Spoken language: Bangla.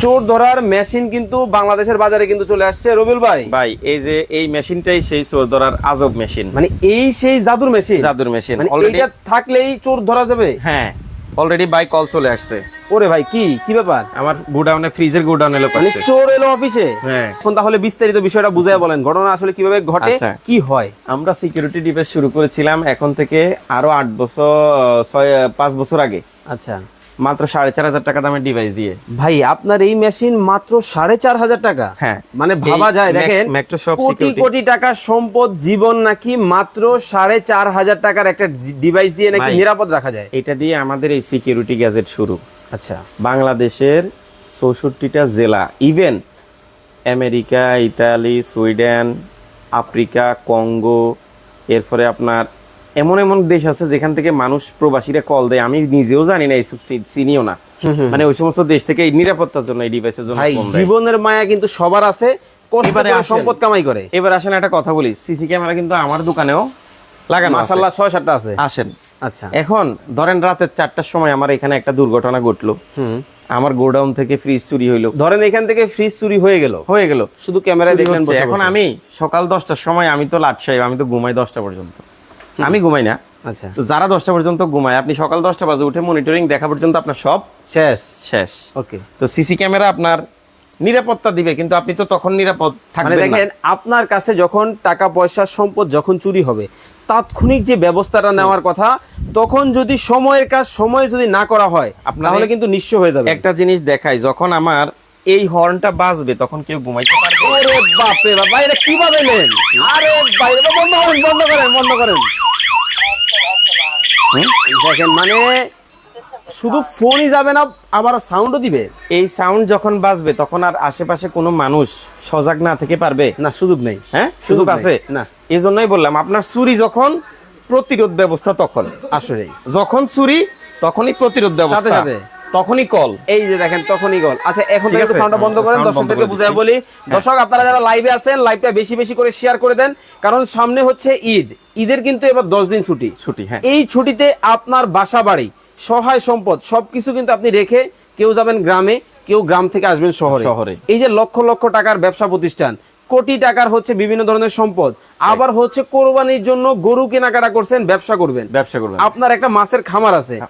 চোর ধরার মেশিন কিন্তু বাংলাদেশের বাজারে কিন্তু চলে আসছে। রবিউল ভাই? ভাই এই যে এই মেশিনটাই সেই চোর ধরার আজব মেশিন। মানে এই সেই জাদুর মেশিন? জাদুর মেশিন। মানে এটা থাকলেই চোর ধরা যাবে? হ্যাঁ অলরেডি বাই কল চলে আসছে। ওরে ভাই কি কি ব্যাপার? আমার গোডাউনে ফ্রিজের গোডাউন এলো মানে চোর এলো অফিসে? হ্যাঁ। এখন তাহলে বিস্তারিত বিষয়টা বুঝাই বলেন। ঘটনা আসলে কীভাবে ঘটে আচ্ছা। কি হয়? আমরা সিকিউরিটি ডিভাইস শুরু করেছিলাম এখন থেকে আরও আট বছর ছয় পাঁচ বছর আগে। আচ্ছা। মাত্র সাড়ে চার হাজার টাকা দামের ডিভাইস দিয়ে। ভাই আপনার এই মেশিন মাত্র সাড়ে চার হাজার টাকা? হ্যাঁ। মানে ভাবা যায় দেখেন কোটি কোটি টাকার সম্পদ জীবন নাকি মাত্র সাড়ে চার হাজার টাকার একটা ডিভাইস দিয়ে নাকি নিরাপদ রাখা যায়? এটা দিয়ে আমাদের এই সিকিউরিটি গ্যাজেট শুরু। আচ্ছা। বাংলাদেশের চৌষট্টিটা জেলা even America Italy Sweden Africa Congo এরপরে আপনার এমন এমন দেশ আছে যেখান থেকে মানুষ প্রবাসীরা কল দেয়। আমি নিজেও জানি না এইসব চিনিও না। মানে ওই সমস্ত দেশ থেকে নিরাপত্তার জন্য এই ডিভাইসের জন্য। জীবনের মায়া কিন্তু সবার আছে। সম্পদ কামাই করে। এবার আসেন একটা কথা বলি। সিসি ক্যামেরা কিন্তু আমার দোকানেও লাগানো আছে। মাশাল্লাহ ছয় সাতটা আছে। আসেন। আচ্ছা। এখন ধরেন রাতের চারটার সময় আমার এখানে একটা দুর্ঘটনা ঘটলো। আমার গোডাউন থেকে ফ্রিজ চুরি হইল। ধরেন এখান থেকে ফ্রিজ চুরি হয়ে গেল। হয়ে গেল। শুধু ক্যামেরায় দেখলেন এখন আমি সকাল দশটার সময় আমি তো লাট সাহেব আমি তো ঘুমাই দশটা পর্যন্ত। আমি ঘুমাই না। আচ্ছা। তো যারা দশটা পর্যন্ত ঘুমায় আপনি সকাল দশটা বাজে উঠে মনিটরিং দেখা পর্যন্ত আপনার সব শেষ। শেষ। ওকে তো সিসি ক্যামেরা আপনার নিরাপত্তা দিবে কিন্তু আপনি তো তখন নিরাপদ মানে থাকবেন দেখেন আপনার কাছে যখন টাকা পয়সা সম্পদ যখন চুরি হবে তাৎক্ষণিক যে ব্যবস্থাটা নেওয়ার কথা তখন যদি সময়ের কাজ সময় যদি না করা হয় আপনার তাহলে কিন্তু নিঃস্ব হয়ে যাবে। একটা জিনিস দেখাই যখন আমার এই হর্নটা বাজবে তখন কেউ ঘুমাইতে পারবে। ওরে বাপ বাপ এটা কি বাজাইলেন? আরে ভাই বন্ধ করেন বন্ধ করেন বন্ধ করেন। দেখেন মানে শুধু ফোনই যাবে না আবার সাউন্ডও দিবে। এই সাউন্ড যখন বাজবে তখন আর আশেপাশে কোনো মানুষ সজাগ না থেকে পারবে? না সুযোগ নেই। হ্যাঁ? সুযোগ আছে? না। এই জন্যই বললাম আপনার চুরি যখন প্রতিরোধ ব্যবস্থা তখন। আসলে যখন চুরি তখনই প্রতিরোধ ব্যবস্থা। সাথে। তখনই কল এই যে দেখেন তখনই গল আচ্ছা এখন থেকে সাউন্ডটা বন্ধ করেন দর্শকদেরকে দিচ্ছি। বলি। দর্শক আপনারা যারা লাইভে আছেন লাইভটা বেশি বেশি করে শেয়ার করে দেন কারণ সামনে হচ্ছে ঈদ। ঈদের কিন্তু এবার দশ দিন ছুটি। ছুটি হ্যাঁ। এই ছুটিতে আপনার বাসা বাড়ি সহায় সম্পদ সবকিছু কিন্তু আপনি রেখে কেউ যাবেন গ্রামে কেউ গ্রাম থেকে আসবেন শহরে। শহরে। এই যে লক্ষ লক্ষ টাকার ব্যবসা প্রতিষ্ঠান কোটি টাকার হচ্ছে বিভিন্ন ধরনের সম্পদ আবার হচ্ছে কোরবানির জন্য গরু কেনাকাটা করছেন ব্যবসা করবেন। ব্যবসা করবেন। আপনার একটা মাছের খামার আছে।